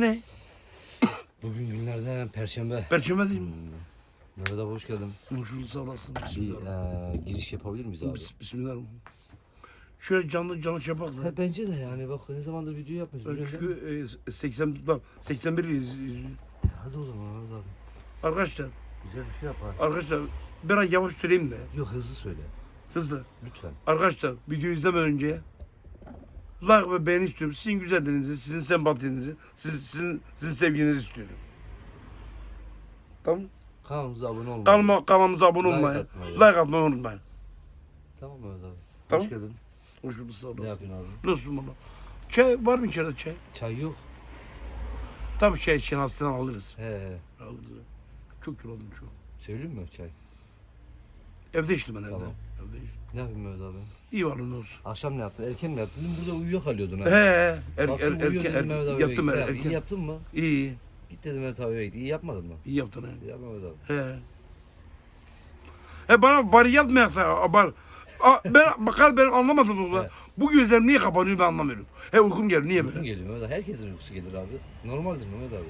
ne? Bugün günlerden Perşembe. Perşembe değil mi? Mehmet abi hoş geldin. Hoş bulduk sağ olasın. Bir e, giriş yapabilir miyiz abi? Bis- Bismillahirrahmanirrahim. Şöyle canlı canlı şey yapak da. Ha, bence de yani bak ne zamandır video yapmıyoruz. Mi? Çünkü e, 80 bak 81 iz- Hadi o zaman Mehmet abi. Arkadaşlar, Güzel bir şey yapar. arkadaşlar biraz yavaş söyleyeyim de Yok hızlı söyle. hızlı. Lütfen. Arkadaşlar video izlemeden önce like ve beğeni istiyorum. Sizin güzelliğinizi, sizin sempatinizi, sizin, sizin, sizin sevginizi istiyorum. Tamam. Kanalımıza abone olmayı. Kanalıma, kanalımıza abone Like olmayı, atmayı. like atmayı unutmayın. Tamam Mehmet abi. Tamam. Hoş geldin. Hoş bulduk sağ Ne olasın. yapıyorsun abi? Nasılsın baba? Çay var mı içeride çay? Çay yok. Tabii çay için hastadan alırız. He he. Alırız. Çok yoruldum çok. Söyleyeyim mi çay? Evde içtim ben evde. Tamam. İçtim. Ne yapayım Mehmet abi? İyi varlığın olsun. Akşam ne yaptın? Erken mi yaptın? Dün burada uyuyakalıyordun. He, er, er, Baktım erken, uyuyordun, erken, abiye yattım git. er, erken. İyi yaptın mı? İyi, Git dedim Mehmet abiye git. İyi yapmadın mı? iyi yaptın he. İyi yapma Mehmet abi. He. He bana bari yapmayaksa bar. Aa, ben bakar ben anlamadım. He. Bu gözler niye kapanıyor ben anlamıyorum. He uykum geldi niye böyle? geliyor Mehmet abi. Herkesin uykusu gelir abi. Normaldir Mehmet abi.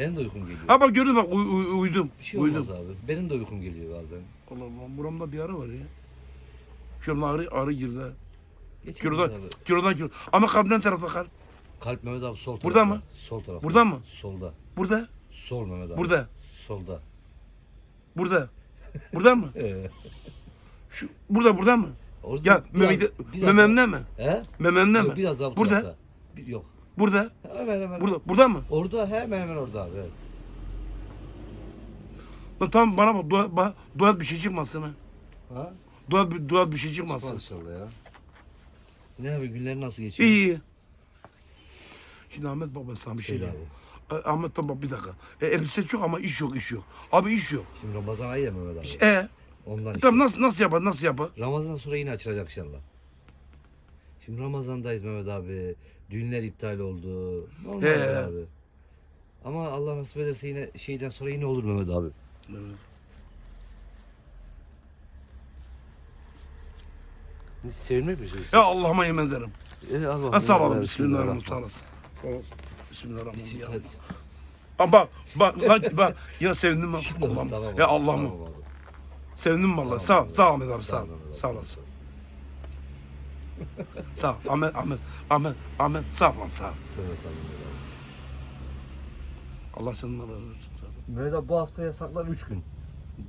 Benim de uykum geliyor. Ha bak gördün bak uy, uy, uyudum. Bir şey uyudum. olmaz abi. Benim de uykum geliyor bazen. Allah Allah buramda bir ara var ya. Şuramda ağrı, ağrı girdi. ha. Geçin Kilodan, Mehmet abi. kilodan kilo. Ama kalpten tarafta kalp. Kalp Mehmet abi sol tarafta. Burada mı? Sol tarafta. Burada mı? Solda. Burada, Sol Mehmet abi. burada, Solda. burada. Burada mı? Ee, Şu, burada, burada mı? orada Ya biraz- mememde, biraz mememde mi? He? Mememde Yok, mi? biraz daha bu Burada. tarafta. Bir- Yok. Burada, Hemen hemen. burada, burada mı? Orada hemen hemen orada abi evet. Lan tamam bana bak, bak, dua et bir şey çıkmasın ha. Ha? Et- dua et bir şey çıkmasın. inşallah ya. Ne abi günler nasıl geçiyor? İyi, iyi. Şimdi Ahmet baba sana bir şey Söyle diyeyim. Ahmet tamam bir dakika. E, elbise çok ama iş yok, iş yok. Abi iş yok. Şimdi Ramazan ayı ya Mehmet abi. E, Ondan işte. tamam nasıl nasıl yapar, nasıl yapar? Ramazan sonra yine açılacak inşallah. Şimdi Ramazan'dayız Mehmet abi. Düğünler iptal oldu. Normal He. abi. Ama Allah nasip ederse yine şeyden sonra yine olur Mehmet abi. Evet. Sevinmek mi istiyorsun? Ya Allah'ıma yemin ederim. E, Allah Ha, sağ olun, bismillahirrahmanirrahim, sağ olasın. Sağ olasın. Bismillahirrahmanirrahim. Bak, bak, bak, bak. Ya sevindim ben. Allah'ım. tamam ya Allah'ım. tamam abi. Sevindim vallahi. Tamam Sağ, sağ ol Ahmet abi, sağ ol. Mehmet abi, Sağ olasın. Sağ ol. Ahmet, Ahmet, Ahmet, Ahmet, sağ ol sağ ol. De sağ ol. Allah senden razı olsun. Sağ ol. Mehmet abi bu hafta yasaklar 3 gün.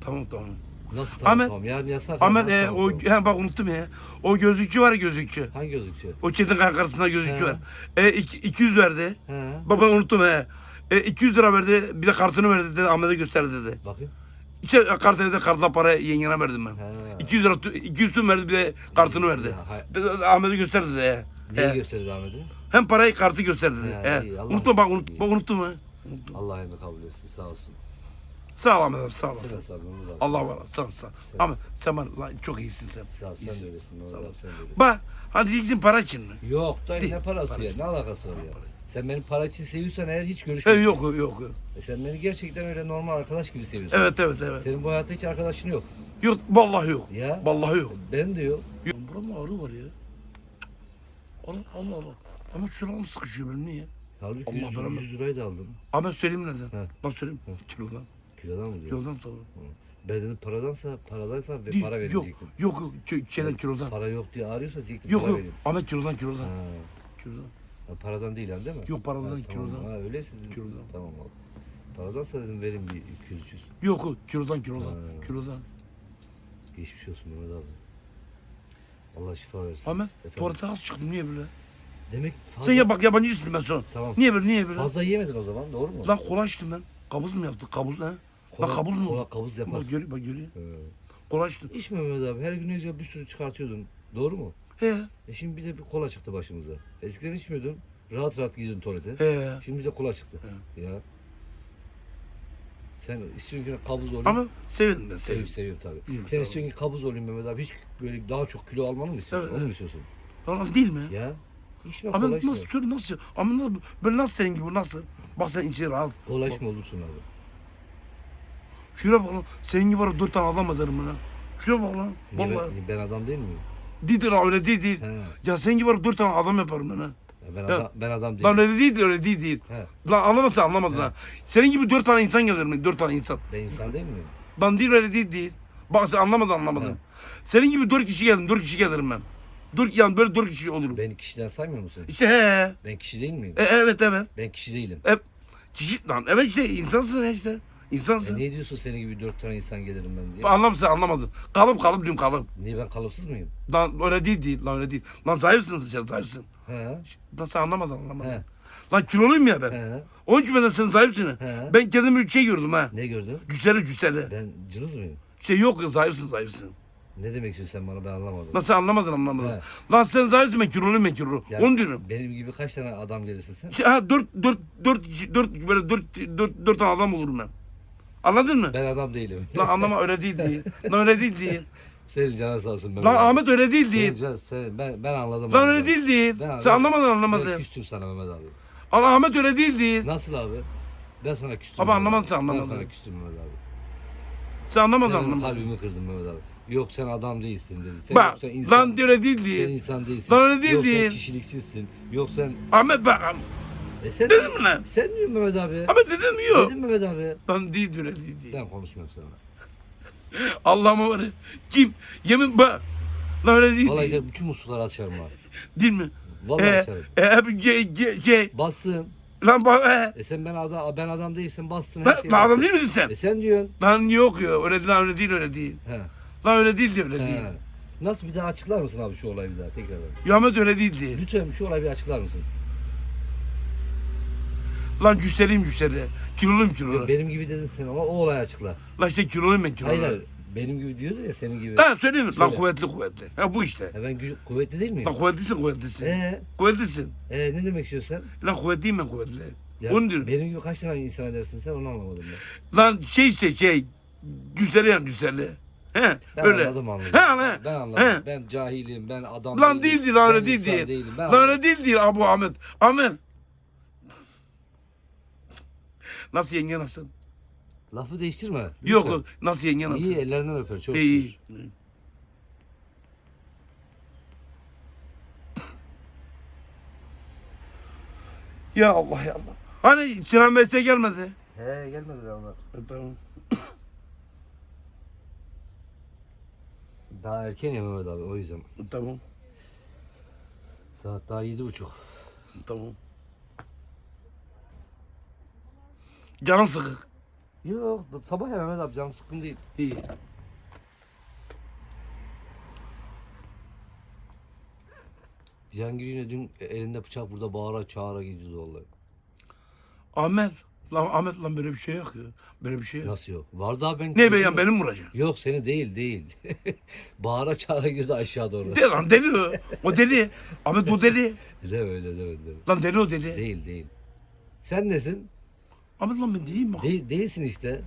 Tamam, tamam. Nasıl tamam Ahmet- tamam? Yarın yasak. Ahmet, e, o, he, bak unuttum ya. O gözlükçü var ya gözlükçü. Hangi gözükçü? O Çetin karşısında gözlükçü He. var. E, iki- 200 verdi. He. Baba unuttum he. E, 200 lira verdi. Bir de kartını verdi dedi. Ahmet'e gösterdi dedi. Bakayım. İşte kart evde kartla para yengene verdim ben. He. 200 lira, 200 tüm verdi bir de kartını verdi. Ya, hay- Ahmet'e gösterdi he. Neyi He. gösterdi Ahmet'e? Hem parayı kartı gösterdi dedi. He, He. iyi, Unutma bak, unut, bak unuttum ha. Allah hayırlı kabul etsin sağ olsun. Sağ ol Ahmet abi sağ Sen olasın. de sağ ol Mehmet abi. Allah var sağ ol sağ ol. Sen- Ahmet sen bana lan çok iyisin sen. Sağ ol sen de öylesin Mehmet Sağ abi ol. sen de öylesin. Bak hadi diyeceksin para için mi? Yok dayı Değil. ne parası Para ya ne alakası var ya. Sen beni para için seviyorsan eğer hiç görüşmeyiz. yok yok yok. E sen beni gerçekten öyle normal arkadaş gibi seviyorsun. Evet evet evet. Senin bu hayatta hiç arkadaşın yok. Yok vallahi yok. Ya. Vallahi yok. Benim de yok. Yok. Buramda ağrı var ya. Allah Allah Allah. Ama şuram sıkışıyor benim niye? Halbuki Allah 100, belanı- 100 lirayı da aldım. Ama söyleyeyim neden? He. Nasıl söyleyeyim? He. Kilodan. Kilodan mı diyor? Kilodan tabii. Ben dedim paradansa, paradaysa Değil, para verecektim. yok yok şeyden kilodan. Para yok diye ağrıyorsa diyecektim Yok yok vereyim. Ahmet kilodan kilodan. Ha. Kilodan. Ha, paradan değil yani değil mi? Yok, paradan, ha, tamam. kilodan. Ha, öyleyse dedim. Kilodan. Tamam abi. Paradansa dedim verin bir 200 300. Yok yok kilodan kilodan. Ha. Kilodan. Geçmiş olsun Mehmet abi. Allah şifa versin. Ahmet Efendim? tuvalete az çıktım niye böyle? Demek fazla... Sen ya bak yabancısın ben sonra. Tamam. Niye böyle niye böyle? Fazla yemedin o zaman doğru mu? Lan kola içtim ben. Kabuz mu yaptık? Kabuz ne? Kola- Lan kabuz mu? Kola kabuz yapar. Bak görüyor bak görüyor. He. Kola içtim. İçme Mehmet abi. Her gün ne güzel bir sürü çıkartıyordun. Doğru mu? He E şimdi bir de bir kola çıktı başımıza. Eskiden içmiyordun. Rahat rahat gidiyordun tuvalete. he. Şimdi bir de kola çıktı. Ya. Sen istiyorsun ki kabuz olayım. Ama sevdim ben Seviyorum, sevdim. seviyorum tabii. İyiyim, Sen sağ istiyorsun ki kabuz olayım Mehmet abi. Hiç böyle daha çok kilo almanı mı istiyorsun? Evet, Onu mu evet. istiyorsun? Lan değil mi? Ya. İçme Ama kola içme. nasıl şöyle nasıl? Ama nasıl böyle nasıl senin gibi nasıl? Bak sen içeri rahat. Kola içme olursun abi. Şuraya bak lan. Senin gibi var ya, dört tane adam ederim ben. ha. Şuraya bak lan. Niye Vallahi. ben, ben adam değil miyim? Değil değil öyle değil değil. He. Ya senin gibi ya, dört tane adam yaparım ben ha. Ya Ben adam, ben adam değilim. Lan öyle değil öyle değil değil. He, Lan anlamadın anlamadın ha. Senin gibi dört tane insan gelir mi? Dört tane insan. ben insan değil miyim? Lan değil öyle değil değil. Bak sen anlamadın anlamadın. He. Senin gibi dört kişi geldim dört kişi gelirim ben. Dört, yani böyle dört kişi olurum. Beni kişiden saymıyor musun? İşte he. Ben kişi değil miyim? E, evet evet. Ben kişi değilim. Kişi lan evet işte insansın ya işte. E İnsansın. niye diyorsun senin gibi dört tane insan gelirim ben diye? Anlamışsın anlamadın. Kalıp kalıp diyorum kalıp. Niye ben kalıpsız mıyım? Lan öyle değil değil lan öyle değil. Lan zayıfsın sen zayıfsın. He, Lan sen anlamadın anlamadın. he, Lan kiloluyum ya ben. he, Onun için ben de sen zayıfsın. he. Ben kendimi bir şey gördüm ha. Ne gördün? Cüsseli cüsseli. Ben cılız mıyım? Şey yok ya zayıfsın zayıfsın. Ne demek istiyorsun sen bana ben anlamadım. Lan sen anlamadın anlamadın. He. Lan sen zayıfsın ben kiloluyum ben kilolu. Ya Onu diyorum. Benim gibi kaç tane adam gelirsin sen? Ha, dört, dört, dört, dört, böyle dört, dört, dört tane adam olurum ben. Anladın mı? Ben adam değilim. Lan anlama öyle değil değil. Lan öyle değil değil. Senin canın sağ olsun. Mehmet Lan abi. Ahmet öyle değil Senin değil. can- sen- ben, ben anladım. Lan abi. öyle değil değil. Ben- Sen ben- anlamadın Ben anlamadın. küstüm sana Mehmet abi. Lan Ahmet öyle değil değil. Nasıl abi? Ben sana küstüm. Abi Mehmet anlamadın sen, anlamadın. Ben sana küstüm Mehmet abi. Sen anlamadın Senin anlamadın. kalbimi kırdın Mehmet abi. Yok sen adam değilsin dedi. Sen, Bak yok sen insan, lan öyle değil sen değil. insan değilsin. Lan öyle değil yok değil. sen kişiliksizsin. Yok sen... Ahmet bak. E sen, Dedim mi lan? sen diyorsun Mehmet abi. Ahmet dedim mi yok? Dedin Mehmet abi. Lan değil öyle değil değil. Ben konuşmuyorum sana. Allah'ıma var ya. Kim? Yemin bak. Lan öyle değil Vallahi değil. bütün musluları açarım ha. Değil mi? Vallahi Ee, açarım. e, şey, şey, şey. Bassın. Lan bak e. E sen ben adam ben adam değilsin bastın her şeyi lan adam değil misin sen? E sen diyorsun. Lan yok ya öyle lan öyle değil öyle değil. He. Lan öyle değil diyor öyle değil. He. Nasıl bir daha açıklar mısın abi şu olayı bir daha tekrardan? Ya Ahmet öyle değil değil. Lütfen şu olayı bir açıklar mısın? Lan cüsseliyim cüsseli. Kiloluyum kilolu. benim gibi dedin sen ama o olayı açıkla. Lan işte kiloluyum ben kilolu. Hayır hayır. Benim gibi diyordun ya senin gibi. Ha söyleyeyim mi? Lan Söyle. kuvvetli kuvvetli. Ha bu işte. Ya ben güç, kuvvetli değil miyim? Lan kuvvetlisin kuvvetlisin. Ee, Kuvvetlisin. e, ne demek istiyorsun sen? Lan kuvvetliyim ben kuvvetli. Ya Onu diyorum. Benim gibi kaç tane insan edersin sen onu anlamadım ben. Lan şey işte şey. Cüsseli yani cüsseli. He Ben öyle. anladım anladım. He, he. Ben anladım. He. Ben cahilim, ben adam Lan değilim. değil değil lan öyle ben insan değil. değilim. Ben Lan öyle değil değil Abu Ahmet. Ahmet. Nasıl yenge nasıl? Lafı değiştirme. Yok lütfen. Nasıl yenge nasıl? İyi ellerinden öper çok İyi. şükür. iyi. Ya Allah ya Allah. Hani Sinan Bey size gelmedi. He gelmediler onlar. E, Tamam. Daha erken ya Mehmet abi o yüzden. e, Tamam. Saat daha yedi buçuk. Tamam. Canın sıkık. Yok sabah ya Mehmet abi canım sıkkın değil. İyi. Cihangir yine dün elinde bıçak burada bağıra çağıra gidiyordu vallahi. Ahmet. Lan Ahmet lan böyle bir şey yok ya. Böyle bir şey yok. Nasıl yok? Vardı abi ben... Ne be ya benim vuracak. Yok seni değil değil. bağıra çağıra gidiyordu aşağı doğru. De lan deli o. O deli. Ahmet o deli. Deme öyle deme deme. Lan deli o deli. Değil değil. Sen nesin? Ahmet lan ben değilim bak. De- değilsin işte.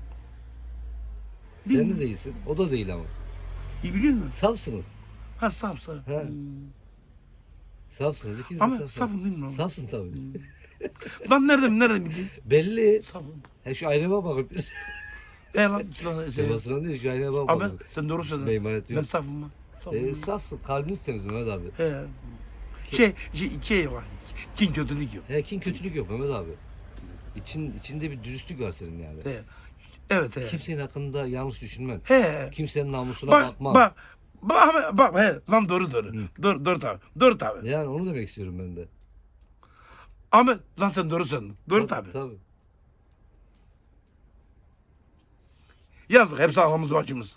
Değil Sen mi? de değilsin. O da değil ama. İyi biliyor musun? Safsınız. Ha saf saf. He. Hmm. Safsınız. İkiniz de Ahmet safsınız. safım değil mi lan? Safsın tabii. Lan nereden nereden bildin? Belli. Safım. He şu aynama bakıp. E lan lan şey. Şurasına değil şu aynama bakıp. sen doğru söyledin. Meymanet Ben diyor. safım lan. Safım. E, safsın. Kalbiniz temiz Mehmet abi. He. Şey, şey, şey var. Kin kötülük yok. He kin kötülük yok Mehmet abi. İçin, içinde bir dürüstlük var senin yani. He. Evet he. Kimsenin hakkında yanlış düşünmen. He. Kimsenin namusuna Bak bakma. bak. Bak bak he. Lan doğru doğru. Hı. Doğru doğru tabi. Doğru tabi. Yani onu demek istiyorum ben de. Ahmet lan sen doğru söyledin. Doğru tabi. Tabii. Yazık hepsi anamız bacımız.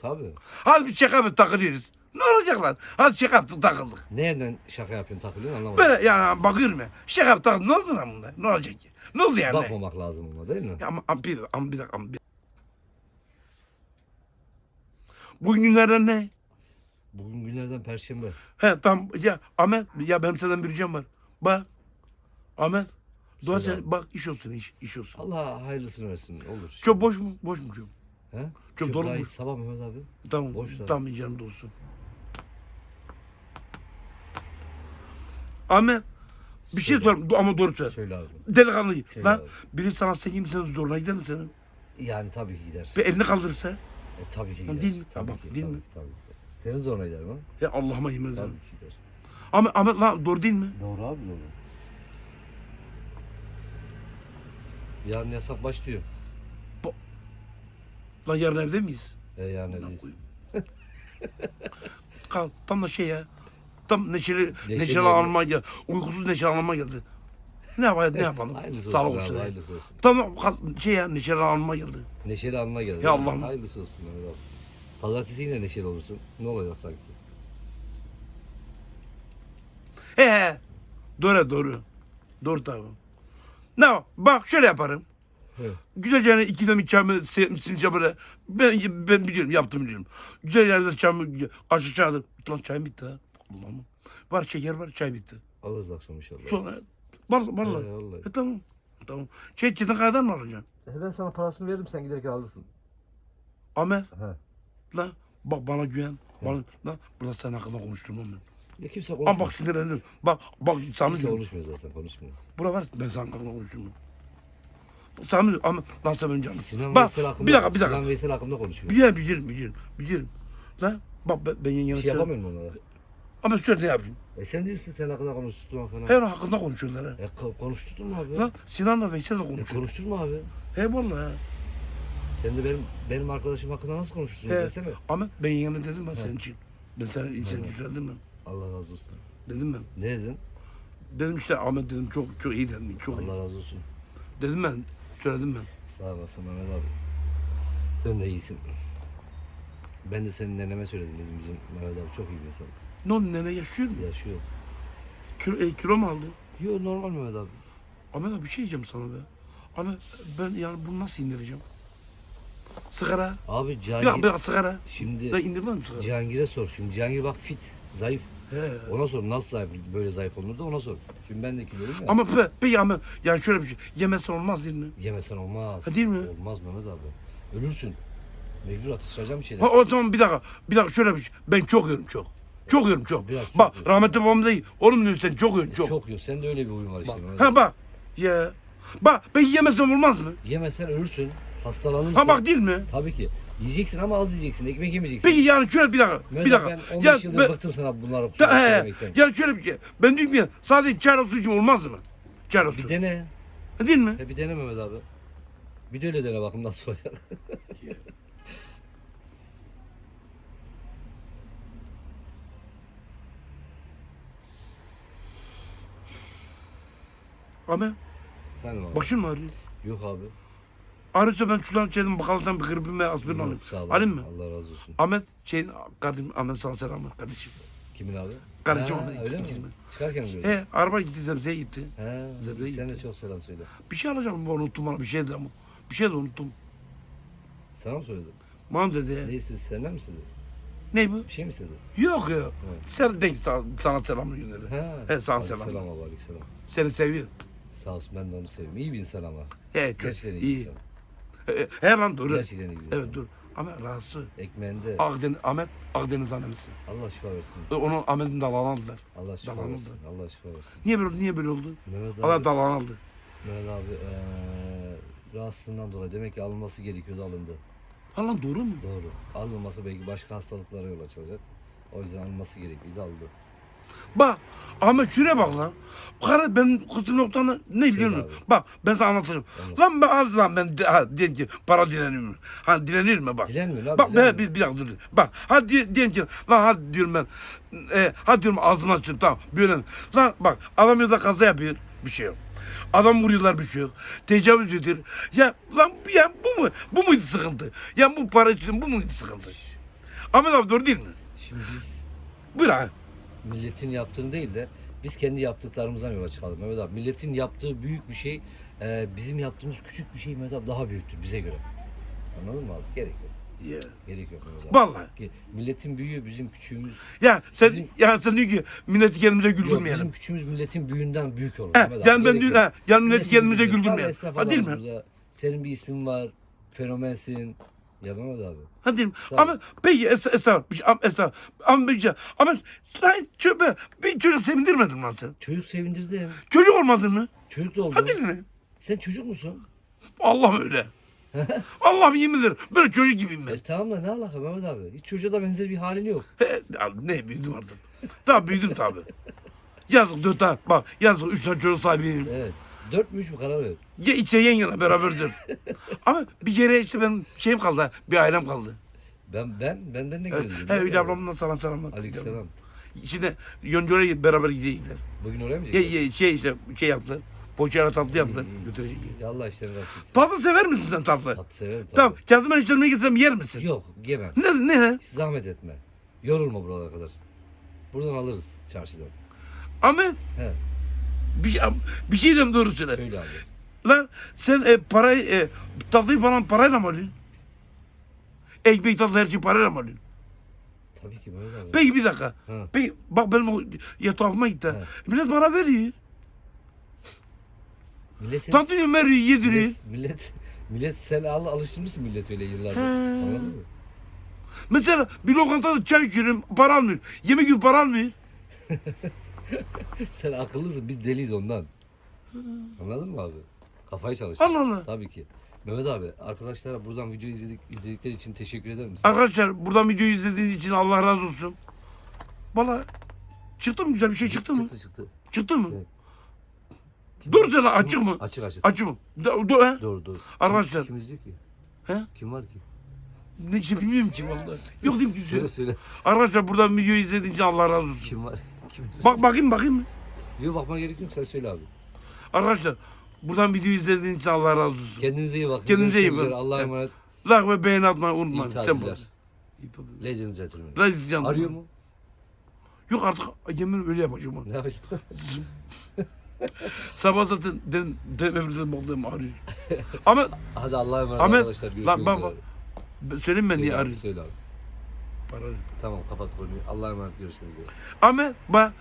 Hadi bir check up takılıyoruz. Ne olacak lan? Hadi check up takıldık. Nereden şaka yapıyorsun takılıyorsun anlamadım. Böyle yani bakıyorum ya. Check up takıldık. Ne oldu lan bunda? Ne olacak ki? Ne oldu yani? Bakmamak lazım ama değil mi? Ya ama, ama bir, ama bir dakika. ama bir- Bugün günlerden ne? Bugün günlerden perşembe. He tam ya Ahmet ya benim senden bir ricam var. Bak Ahmet dua Söyle sen abi. bak iş olsun iş iş olsun. Allah hayırlısını versin. Olur. Çok boş mu? Boş mu çok? He? Çok dolu mu? Sabah Mehmet abi. Tamam. Boş da. tamam canım da Ahmet bir şey Söyle. ama doğru söyle. Söyle abi. Delikanlı. Söyle Lan biri sana sevgi mi zoruna gider mi senin? Yani tabii ki gider. Bir elini kaldırırsa. E, tabii ki gider. Değil mi? Tabii Tamam, ki, değil tabii mi? Tabii ki. Senin zoruna gider mi? Ya Allah'ıma yemin Tabii ki gider. Ahmet, Ahmet lan doğru değil mi? Doğru abi doğru. Yarın yasak başlıyor. Lan yarın evde miyiz? E, yarın Lan evdeyiz. Kal tam da şey ya. Tam neşeli, Neşeli neşeli, alma geldi. Uykusuz neşeli alma geldi. Ne yapalım ne yapalım? Sağlık olsun abi, hayırlısı olsun. Tamam şey ya neşeli alma geldi. Neşeli anına geldi. Ya Allah'ım. Hayırlısı olsun Mehmet abi. Pazartesi yine neşeli olursun. Ne olacak sanki? He he. Doğru doğru. Doğru tabii. Ne? Bak şöyle yaparım. He. Güzelce yani iki demlik çamı since böyle. Ben, ben biliyorum yaptım biliyorum. Güzel yerden çamı kaşık çağırdım. Lan çay bitti ha. Allah'ım. Var şeker var çay bitti. Alırız akşam inşallah. Sonra vallahi vallahi. He, vallahi. E, tamam. Tamam. Şey Çetin Kaya'dan mı alacaksın? E, ben sana parasını veririm sen giderken alırsın. Ahmet He. lan bak bana güven. Bana, lan burada sen hakkında konuşturmam ben. Ya kimse Ama konuşmuyor. bak sinirlendim. Bak bak Sami Kimse diyorum. konuşmuyor zaten konuşmuyor. Bura var ben senin hakkında konuşurum. Sami ama lan sen benim canım. Sinan Bak Veysel hakkında, bir dakika bir dakika. Sinan Veysel hakkında konuşuyor. Biliyorum biliyorum biliyorum. Biliyorum. Lan bak ben, ben yengeme Bir şey yapamıyorum onlara. Ama söyle ne yapayım? E sen değilsin sen hakkında konuşturma falan. Her hakkında konuşuyorlar ha. E ko- konuşturdun mu abi? Lan Sinan'la Veysel de E, konuşuyor. konuşturma abi. He vallahi. Sen de benim benim arkadaşım hakkında nasıl konuşursun He. desene. Ama ben yengene dedim ben senin için. Ben seni He. güzeldim ben. Allah razı olsun. Dedim ben. Ne dedin? Dedim işte Ahmet dedim çok çok iyi dedim. Çok iyi. Allah razı olsun. Dedim ben. Söyledim ben. Sağ olasın Mehmet abi. Sen de iyisin. Ben de senin neneme söyledim dedim bizim Mehmet abi çok iyi bir insan. Ne oldu nene yaşıyor mu? Yaşıyor. Kilo, e, kilo mu aldı? Yo normal Mehmet abi. Ahmet abi bir şey diyeceğim sana be. Ahmet ben yani bunu nasıl indireceğim? Sigara. Abi Bir Cihangir... dakika bir dakika sigara. Ben Şimdi indirmem sigara. Cihangir'e sor. Şimdi Cihangir bak fit, zayıf. He. Ona sor nasıl zayıf, böyle zayıf olunur da ona sor. Şimdi ben de kiloluyum ya. Ama pe, peki ama yani şöyle bir şey. Yemezsen olmaz değil mi? Yemesen olmaz. Ha, değil mi? Olmaz Mehmet abi. Ölürsün. Mecbur atıştıracağım bir şeyler. Ha, o zaman bir dakika. Bir dakika şöyle bir şey. Ben çok yiyorum çok. Çok yiyorum çok. Biraz çok bak yiyorsun. rahmetli babam değil. Oğlum diyor sen çok yiyorsun E, çok. çok. yok. Sen de öyle bir huyun var işte. Bak, ha bak. Ya. Bak ben yemezsem olmaz mı? Yemesen ölürsün. Hastalanırsın. Ha bak değil mi? Tabii ki. Yiyeceksin ama az yiyeceksin. Ekmek yemeyeceksin. Peki yani şöyle bir dakika. Mehmet bir dakika. ben 15 Ya, yıldır ben- bıktım sana bunları Ta, he, yani şöyle bir şey. Ben diyorum ki sadece çayla su içim olmaz mı? Çayla su. Bir dene. Ha, değil mi? He bir dene Mehmet abi. Bir de öyle dene bakayım nasıl olacak. Ama Sen abi. başın mı ağrıyor? Yok abi. Ağrıyorsa ben şuradan çedim bakalım bir gripim ve aspirin alayım. Yok, sağ ol. Alayım mı? Allah razı olsun. Ahmet şeyin kardeşim Ahmet sana selam kardeşim. Kimin abi? Kardeşim Ha, Ahmet öyle mi? gitti. Çıkarken mi gördün? He araba gitti Zebze'ye gitti. He. Zebre'ye Sen de gitti. çok selam söyle. Bir şey alacağım ben unuttum bana bir şey de ama. Bir şey de unuttum. Sana mı söyledim? Mam dedi. Ne istedi? Senden mi istedi? Ne bu? Bir şey mi istedi? Yok ya. Sen de sana, sana selam gönderi. He. He, sana selam. Selam abi aleykümselam. Seni seviyor. Sağ olsun ben de onu seviyorum. İyi bir insan ama. He çok Gerçekten iyi, iyi. insan. He, he lan doğru. Gerçekten iyi bir insan. Evet dur. Ama rahatsız. Ekmeğinde Akdeniz, Ahmet Akdeniz annemisi. Allah şifa versin. Onu Ahmet'in dalağını aldılar. Allah şifa Tamam, versin. Allah şifa versin. Niye böyle niye böyle oldu? Mehmet Allah abi, dalağını aldı. Mehmet abi eee rahatsızlığından dolayı demek ki alınması gerekiyordu alındı. Ha lan doğru mu? Doğru. Alınması belki başka hastalıklara yol açacak. O yüzden alınması gerekiyordu aldı. Bak Ahmet şuraya bak lan. Karı benim kızım noktanı ne biliyor musun? Bak ben sana anlatırım. Anlat. Lan ben az lan ben de, ha, diyelim ki para dileniyorum. Ha dilenir mi bak. Dilenmiyor abi. Bak dilenmiyor. bir, bir dakika dur. Bak hadi diye- diyelim ki lan hadi diyorum ben. E, hadi diyorum ağzıma açıyorum tamam böyle. Lan bak adam ya da kaza yapıyor bir şey yok. Adam vuruyorlar bir şey yok. Tecavüz ediyor. Ya lan ya bu mu? Bu muydu sıkıntı? Ya bu para için bu muydu sıkıntı? Ahmet abi doğru değil mi? Şimdi biz Buyur abi. Milletin yaptığını değil de biz kendi yaptıklarımızdan yola çıkalım Mehmet abi. Milletin yaptığı büyük bir şey eee, bizim yaptığımız küçük bir şey Mehmet abi daha büyüktür bize göre. Anladın mı abi? Gerek yok. Ya. Gerek yok Mehmet abi. Vallahi. Ge- Milletin büyüğü bizim küçüğümüz. Ya sen Bizim- ya sen diyor ki milleti kendimize Yok, güldürmeyelim. bizim küçüğümüz milletin büyüğünden büyük olur. He, Mehmet abi. yani ben Gerek diyor yok. ha, yani milleti Milletin kendimize büyüğü. Tam güldürmeyelim. esnaf Ha değil mi? adamız burada. Senin bir ismin var. Fenomensin. Ya Mehmet abi. Ha değil mi? Tabii. Ama peki es estağfurullah. Bir şey, estağfurullah. Ama bir şey. Ama sen çöpe bir çocuk sevindirmedin lan sen. Çocuk sevindirdim. Çocuk olmadın mı? Çocuk da oldu. Ha değil mi? Sen çocuk musun? Allah öyle. Allah yemin ederim. Böyle çocuk gibiyim ben. E tamam da ne alaka Mehmet abi? Hiç çocuğa da benzer bir halin yok. He, ne büyüdüm artık. Tabii büyüdüm tabii. Yazık dört tane. Bak yazık üç tane çocuk sahibiyim. Evet. Dört mü üç mü karar ver. Ya içe yan yana beraberdir. Ama bir kere işte benim şeyim kaldı. Bir ailem kaldı. Ben ben ben ben ne Evet. He Hülya ablamdan sana selamlar. Aleykümselam. Şimdi Yoncura'ya beraber gidecekler. Bugün oraya mı Ya, gideceksin? ya, şey işte şey yaptı. Poğaçayla tatlı yaptı. İyi, iyi. Ya Allah işlerini rast getirsin. Tatlı sever misin sen tatlı? Tatlı severim. Tamam. Kazım eniştemine gitsem yer misin? Yok yemem. Ne ne? Hiç zahmet etme. Yorulma buralara kadar. Buradan alırız çarşıdan. Ahmet. He. Bir şey, bir şey diyeyim doğru söyle. Söyle abi. Lan sen e, parayı e, tatlıyı falan parayla mı alıyorsun? Ekmek tatlı her şeyi parayla mı alıyorsun? Tabii ki Mehmet abi. Peki bir dakika. Ha. Peki bak benim o yatağıma gitti. He. Millet bana veriyor. Millet seni- Tatlıyı veriyor, yediriyor. Millet, millet, millet sen al, alıştırmışsın millet öyle yıllardır. He. Anladın mı? Mesela bir lokantada çay içiyorum, para almıyor. Yemek gibi para almıyor. Sen akıllısın biz deliyiz ondan. Anladın mı abi? Kafayı çalıştır. Allah. Tabii ki. Mehmet abi arkadaşlara buradan video izledik, izledikleri için teşekkür eder misin? Arkadaşlar buradan videoyu izlediğiniz için Allah razı olsun. Valla çıktı mı güzel bir şey çıktı mı? Çıktı çıktı. Çıktı mı? Evet. Dur söyle açık mı? Açık açık. Açık mı? Do, do, he? Doğru doğru. Arkadaşlar. Kim, kim izliyor ki? He? Kim var ki? Ne işte bilmiyorum ki vallahi. Yok diyeyim kimse. Söyle söyle. Arkadaşlar buradan videoyu izlediğiniz için Allah razı olsun. Kim var? Bak bakayım bakayım. Yok bakmana gerek yok sen söyle abi. Arkadaşlar buradan videoyu izlediğiniz için Allah razı olsun. Kendinize iyi bakın. Kendinize iyi bakın. Allah'a emanet. Like ve beğeni atmayı unutmayın. İyi tatiller. Ladies and gentlemen. Reis canım. Arıyor mu? Yok artık yemin öyle yapacağım. Ne yapacağım? Sabah zaten den, den, den, den, arıyor. Ama Hadi Allah'a emanet Ahmet, arkadaşlar. Görüşmek lan bak üzere. bak. söyleyeyim ben Söyle niye abi, arıyor. söyle abi. Para. Tamam kapat konuyu. Allah'a emanet görüşmek üzere. Ahmet bak